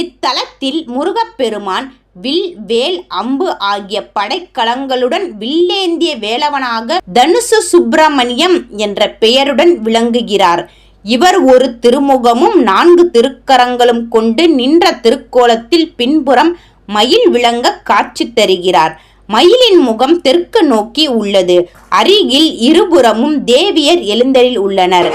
இத்தலத்தில் முருகப்பெருமான் வில் வேல் அம்பு ஆகிய படைக்கலங்களுடன் வில்லேந்திய வேலவனாக தனுசு சுப்பிரமணியம் என்ற பெயருடன் விளங்குகிறார். இவர் ஒரு திருமுகமும் நான்கு திருக்கரங்களும் கொண்டு நின்ற திருக்கோலத்தில் பின்புறம் மயில் விளங்க காட்சி தருகிறார். மயிலின் முகம் தெற்கு நோக்கி உள்ளது. அருகில் இருபுறமும் தேவியர் எழுந்தரில் உள்ளனர்.